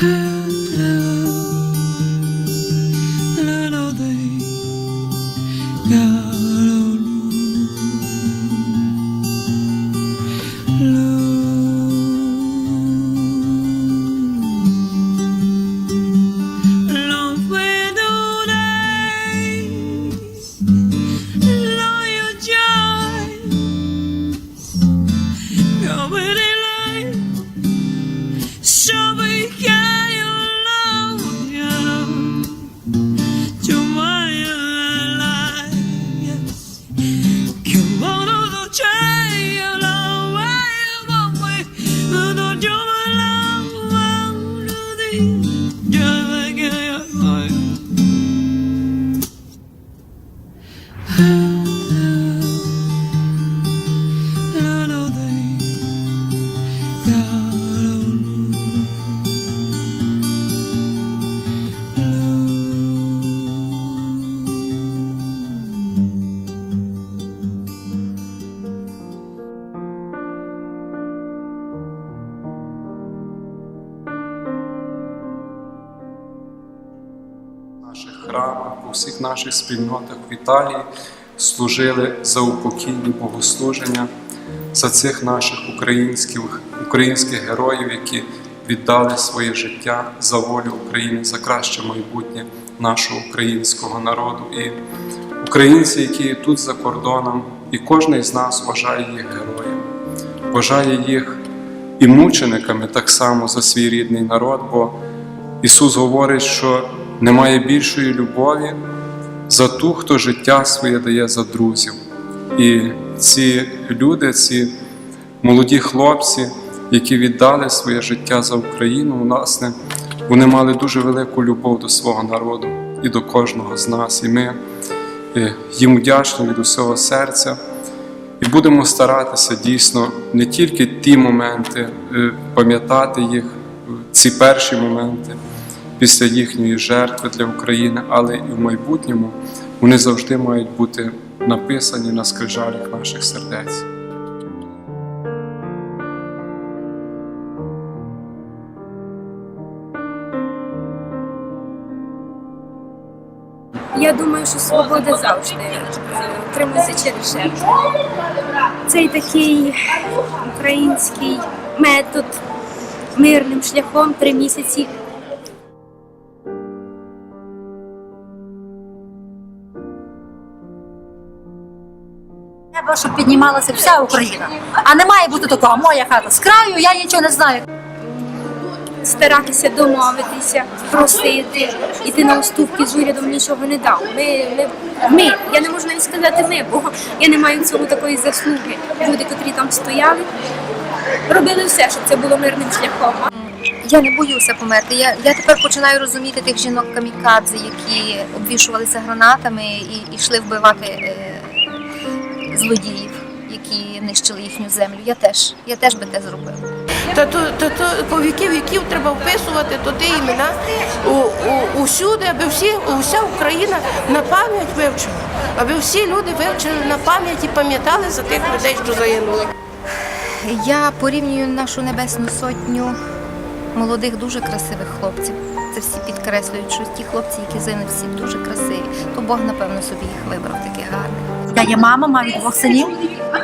her. У наших спільнотах в Італії служили за упокійні богослуження, за цих наших українських, українських героїв, які віддали своє життя за волю України, за краще майбутнє нашого українського народу. І українці, які тут за кордоном, і кожен з нас вважає їх героями, вважає їх і мучениками так само за свій рідний народ, бо Ісус говорить, що немає більшої любові за ту, хто життя своє дає за друзів. І ці люди, ці молоді хлопці, які віддали своє життя за Україну, власне, вони мали дуже велику любов до свого народу і до кожного з нас. І ми е, їм вдячні від усього серця. І будемо старатися дійсно не тільки ті моменти, е, пам'ятати їх, ці перші моменти після їхньої жертви для України, але і в майбутньому вони завжди мають бути написані на скрижалях наших сердець. Я думаю, що свобода завжди отримується через жертву. Цей такий український метод мирним шляхом три місяці. Треба, щоб піднімалася вся Україна. А не має бути такого, моя хата з краю, я нічого не знаю. старатися домовитися, просити, іти на уступки з урядом нічого не дав. Ми, ми, ми, я не можу навіть сказати ми, бо я не маю в цьому такої заслуги. Люди, котрі там стояли, робили все, щоб це було мирним шляхом. Я не боюся померти. Я, я тепер починаю розуміти тих жінок камікадзе, які обвішувалися гранатами і йшли вбивати е, злодіїв, які нищили їхню землю. Я теж, я теж би те зробила. Та то, та то по віків віків треба вписувати туди імена у, у, усюди, аби всі, уся Україна на пам'ять вивчила, аби всі люди вивчили на пам'ять і пам'ятали за тих людей, що загинули. Я порівнюю нашу небесну сотню молодих, дуже красивих хлопців. Це всі підкреслюють, що ті хлопці, які загинули, всі дуже красиві. То Бог, напевно, собі їх вибрав таких гарних. Я є мама, маю двох синів.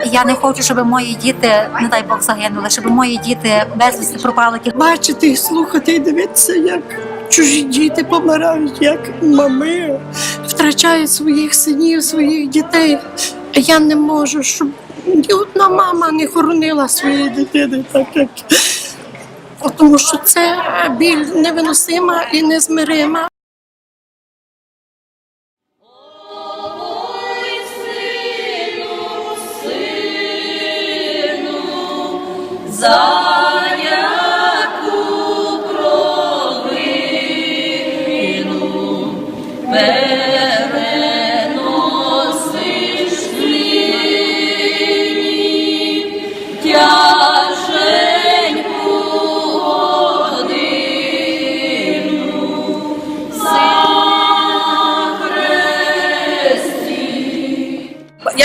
І Я не хочу, щоб мої діти, не дай Бог, загинули, щоб мої діти безвісти пропали. бачити слухати, і дивитися, як чужі діти помирають, як мами втрачають своїх синів, своїх дітей. Я не можу, щоб ні одна мама не хоронила своєї дитини, так як тому що це біль невиносима і незмирима.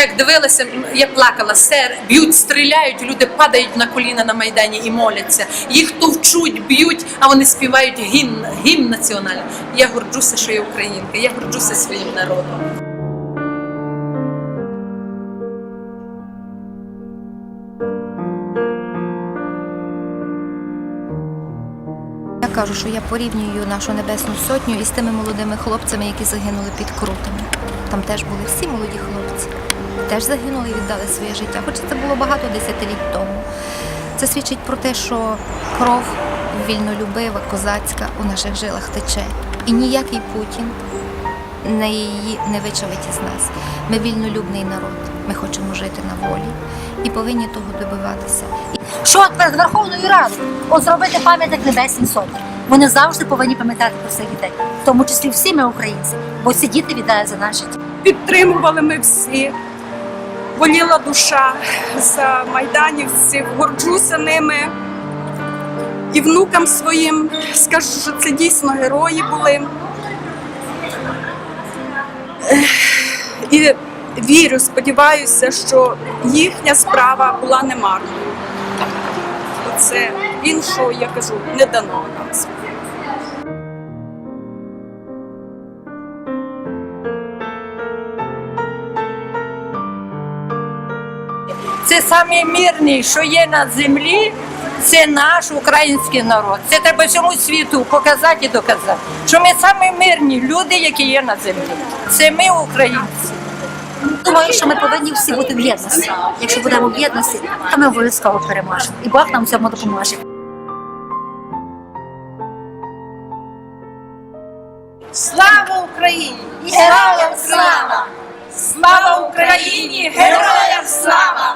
Як дивилася, я плакала, сер, б'ють, стріляють, люди падають на коліна на майдані і моляться. Їх товчуть, б'ють, а вони співають гімн, гімн національний. Я горджуся, що я українка, я горджуся своїм народом. Кажу, що я порівнюю нашу небесну сотню із тими молодими хлопцями, які загинули під крутами. Там теж були всі молоді хлопці. Теж загинули і віддали своє життя, хоча це було багато десятиліть тому. Це свідчить про те, що кров вільнолюбива, козацька у наших жилах тече. І ніякий Путін не її не вичавить із нас. Ми вільнолюбний народ. Ми хочемо жити на волі і повинні того добиватися. Що перед Верховною Радою? От зробити пам'ятник Небесній Сотні. Вони завжди повинні пам'ятати про своїх дітей, в тому числі всі ми українці, бо ці діти віддають за наше життя. підтримували ми всі. Боліла душа за майданівців, горджуся ними. І внукам своїм скажу, що це дійсно герої були. І вірю, сподіваюся, що їхня справа була немарною. Це іншого, я кажу, не дано це самі мирні, що є на землі. Це наш український народ. Це треба всьому світу показати і доказати, що ми самі мирні люди, які є на землі. Це ми українці. Думаю, що ми повинні всі бути в єдності. Якщо будемо в єдності, то ми обов'язково переможемо. І Бог нам в цьому допоможе. Слава Україні! Героям слава! Слава Україні! Героям слава!